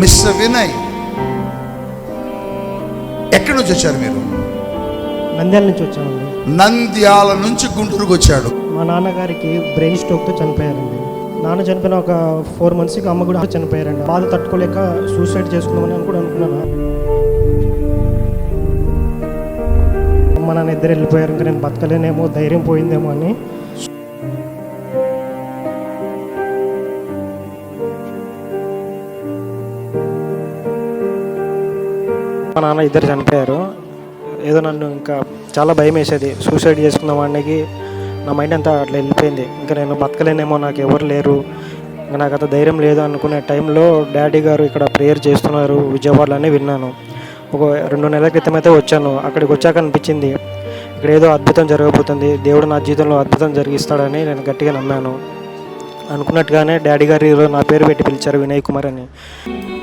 Mister Vinay. ఎక్కడి నుంచి వచ్చారు మీరు? నంద్యాల నుంచి వచ్చామండి. నంద్యాల నుంచి గుంటూరుకు వచ్చాడు. మా నాన్నగారికి బ్రెయిన్ స్ట్రోక్తో చనిపోయారండి. నాన్న చనిపోయిన ఒక ఫోర్ మంత్స్కి అమ్మ కూడా చనిపోయారండి. బాధ తట్టుకోలేక సూసైడ్ చేసుకుందామని అని కూడా అనుకున్నాను. అమ్మ నాన్న ఇద్దరు వెళ్ళిపోయారు ఇంకా నేను బతకలేనేమో ధైర్యం పోయిందేమో అని. మా నాన్న ఇద్దరు చనిపోయారు. ఏదో నన్ను ఇంకా చాలా భయం వేసేది. సూసైడ్ చేసుకున్న వాడికి నా మైండ్ అంతా అట్లా వెళ్ళిపోయింది. ఇంకా నేను బతకలేనేమో నాకు ఎవరు లేరు. ఇంకా నాకు అంత ధైర్యం లేదు అనుకునే టైంలో డాడీ గారు ఇక్కడ ప్రేయర్ చేస్తున్నారు. విజయవాడలోనే విన్నాను. ఒక రెండు నెలల క్రితం అయితే వచ్చాను. అక్కడికి వచ్చాక అనిపించింది ఇక్కడ ఏదో అద్భుతం జరగబోతుంది. దేవుడు నా జీవితంలో అద్భుతం జరిగిస్తాడని నేను గట్టిగా నమ్మాను. అనుకున్నట్టుగానే డాడీ గారు నా పేరు పెట్టి పిలిచారు వినయ్ కుమార్ అని.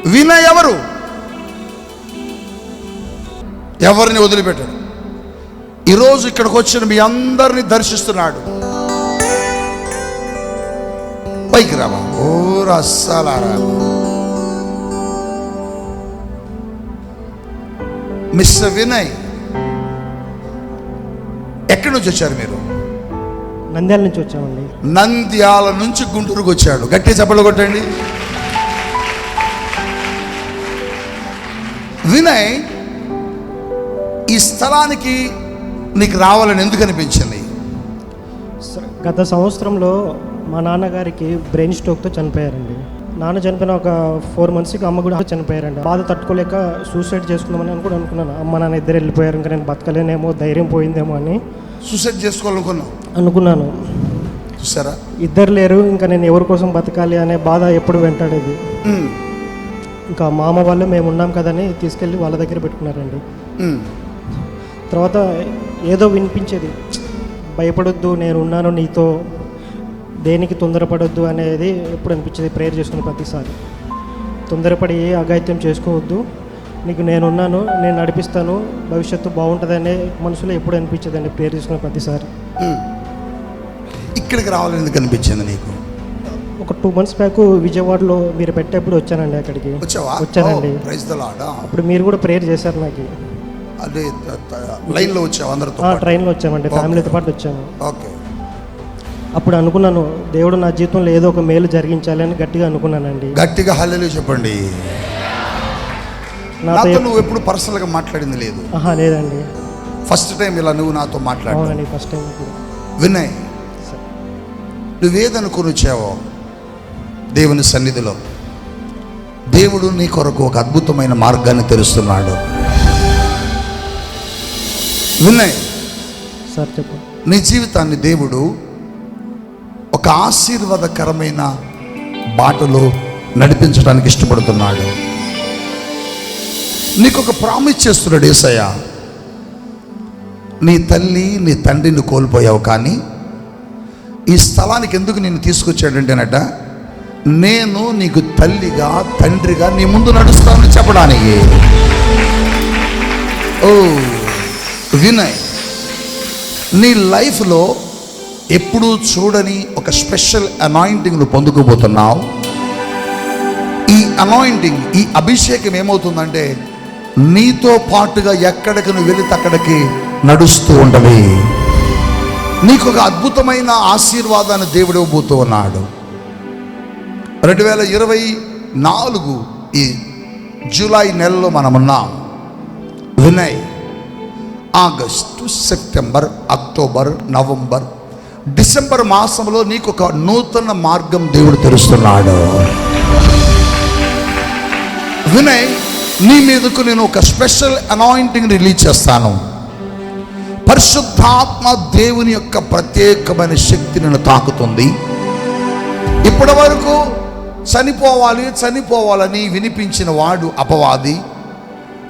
వినయ్ ఎవరు? ఎవరిని వదిలిపెట్టాడు ఈరోజు ఇక్కడికి వచ్చిన మీ అందరిని దర్శిస్తున్నాడు. పైకి రావా? ఓ రస్సాలారా. మిస్టర్ వినయ్ ఎక్కడి నుంచి వచ్చారు మీరు? నంద్యాల నుంచి వచ్చామండి. నంద్యాల నుంచి గుంటూరుకు వచ్చాడు. గట్టి చప్పలు కొట్టండి. వినయ్ ఈ స్థలానికి నీకు రావాలని ఎందుకు అనిపించింది? గత సంవత్సరంలో మా నాన్నగారికి బ్రెయిన్ స్ట్రోక్తో చనిపోయారండి. నాన్న చనిపోయిన ఒక ఫోర్ మంత్స్కి అమ్మ కూడా చనిపోయారండి. బాధ తట్టుకోలేక సూసైడ్ చేసుకుందామని అని కూడా అనుకున్నాను. అమ్మ నాన్న ఇద్దరు వెళ్ళిపోయారు ఇంకా నేను బతకలేనేమో ధైర్యం పోయిందేమో అని సూసైడ్ చేసుకోవాలనుకున్నావు? అనుకున్నాను. చూసారా? ఇద్దరు లేరు ఇంకా నేను ఎవరి కోసం బతకాలి అనే బాధ ఎప్పుడు వెంటాడేది. ఇంకా మా అమ్మ వాళ్ళు మేము ఉన్నాం కదని తీసుకెళ్ళి వాళ్ళ దగ్గర పెట్టుకున్నారండి. తర్వాత ఏదో వినిపించేది. భయపడొద్దు నేను ఉన్నాను నీతో దేనికి తొందరపడొద్దు అనేది ఎప్పుడు అనిపించేది ప్రేయర్ చేసుకున్న ప్రతిసారి. తొందరపడి ఏ అఘాయిత్యం చేసుకోవద్దు. నీకు నేనున్నాను నేను నడిపిస్తాను భవిష్యత్తు బాగుంటుందనే మనసులో ఎప్పుడు అనిపించేదండి ప్రేయర్ చేసుకున్న ప్రతిసారి. ఇక్కడికి రావాలని ఎందుకు అనిపించింది నీకు? ఒక టూ మంత్స్ బ్యాక్ విజయవాడలో మీరు పెట్టేప్పుడు వచ్చానండి అక్కడికి. వచ్చానండి. అప్పుడు మీరు కూడా ప్రేయర్ చేశారు నాకు. అదే లైన్లో అందరితో పాటు. ట్రైన్లో వచ్చామండి ఫ్యామిలీతో పాటు వచ్చాము. ఓకే. అప్పుడు అనుకున్నాను దేవుడు నా జీవితంలో ఏదో ఒక మేలు జరిగించాలి అని గట్టిగా అనుకున్నానండి. గట్టిగా హల్లెలూయా చెప్పండి. నాతో నువ్వు ఎప్పుడు పర్సనల్గా మాట్లాడింది లేదు. లేదండి. ఫస్ట్ టైం ఇలా నువ్వు నాతో మాట్లాడు అవునండి ఫస్ట్ టైం వినయ్ నువ్వేదనుకుని వచ్చావో దేవుని సన్నిధిలో? దేవుడు నీ కొరకు ఒక అద్భుతమైన మార్గాన్ని తెరుస్తున్నాడు. వినయ్ సార్ చెప్పు. నీ జీవితాన్ని దేవుడు ఒక ఆశీర్వాదకరమైన బాటలో నడిపించడానికి ఇష్టపడుతున్నాడు. నీకు ఒక ప్రామిస్ చేస్తున్నాడు ఏసయ్య. నీ తల్లి నీ తండ్రిని కోల్పోయావు కానీ ఈ స్థలానికి ఎందుకు నేను తీసుకొచ్చాడంటేనట నేను నీకు తల్లిగా తండ్రిగా నీ ముందు నడుస్తానని చెప్పడానికి. ఓ వినయ్ నీ లైఫ్లో ఎప్పుడూ చూడని ఒక స్పెషల్ అనాయింటింగ్ నువ్వు పొందుకోబోతున్నావు. ఈ అనాయింటింగ్ ఈ అభిషేకం ఏమవుతుందంటే నీతో పాటుగా ఎక్కడికి నువ్వు వెళితే అక్కడికి నడుస్తూ ఉండవి. నీకు ఒక అద్భుతమైన ఆశీర్వాదాన్ని దేవుడు ఇవ్వబోతూ ఉన్నాడు. రెండు వేల ఇరవై నాలుగు ఈ జూలై నెలలో మనమున్నాం. Vinay August September October November December మాసంలో నీకు ఒక నూతన మార్గం దేవుడు తెరుస్తున్నాడు. వినయ్ నీ మీదకు నేను ఒక స్పెషల్ అనాయింటింగ్ రిలీజ్ చేస్తాను. పరిశుద్ధాత్మ దేవుని యొక్క ప్రత్యేకమైన శక్తి నేను తాకుతుంది. ఇప్పటి వరకు చనిపోవాలి చనిపోవాలని వినిపించిన వాడు అపవాది.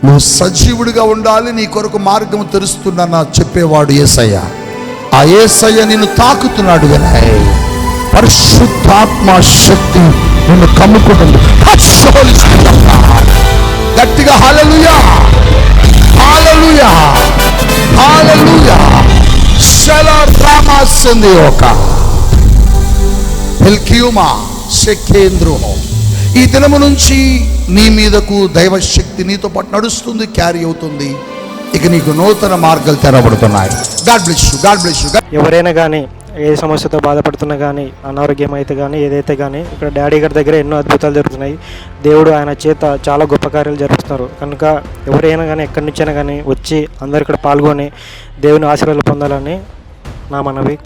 నువ్వు సజీవుడిగా ఉండాలి నీ కొరకు మార్గం తెరుస్తున్నా చెప్పేవాడు ఏసయ్య. ఆ ఏసయ్య నిన్ను తాకుతున్నాడు వినయ్. పరిశుద్ధాత్మ శక్తి నిన్ను కమ్ముకుంటుంది. గట్టిగా హాలలుయా హాలలుయా హాలలుయా శల రామాసింది ఒక హెల్క్యూమా శకేంద్రుము. ఈ దినము నుంచి నీ మీదకు దైవశక్తి నీతో పాటు నడుస్తుంది క్యారీ అవుతుంది. ఇక నీకు నూతన మార్గాలు తెరబడుతున్నాయి God bless you God bless you ఎవరైనా కానీ ఏ సమస్యతో బాధపడుతున్నా కానీ అనారోగ్యం అయితే కానీ ఏదైతే కానీ ఇక్కడ డాడీ గారి దగ్గర ఎన్నో అద్భుతాలు జరుగుతున్నాయి. దేవుడు ఆయన చేత చాలా గొప్ప కార్యాలు జరుపుతున్నారు. కనుక ఎవరైనా కానీ ఎక్కడి నుంచైనా కానీ వచ్చి అందరు ఇక్కడ పాల్గొని దేవుని ఆశీర్వాదాలు పొందాలని నా మనవి.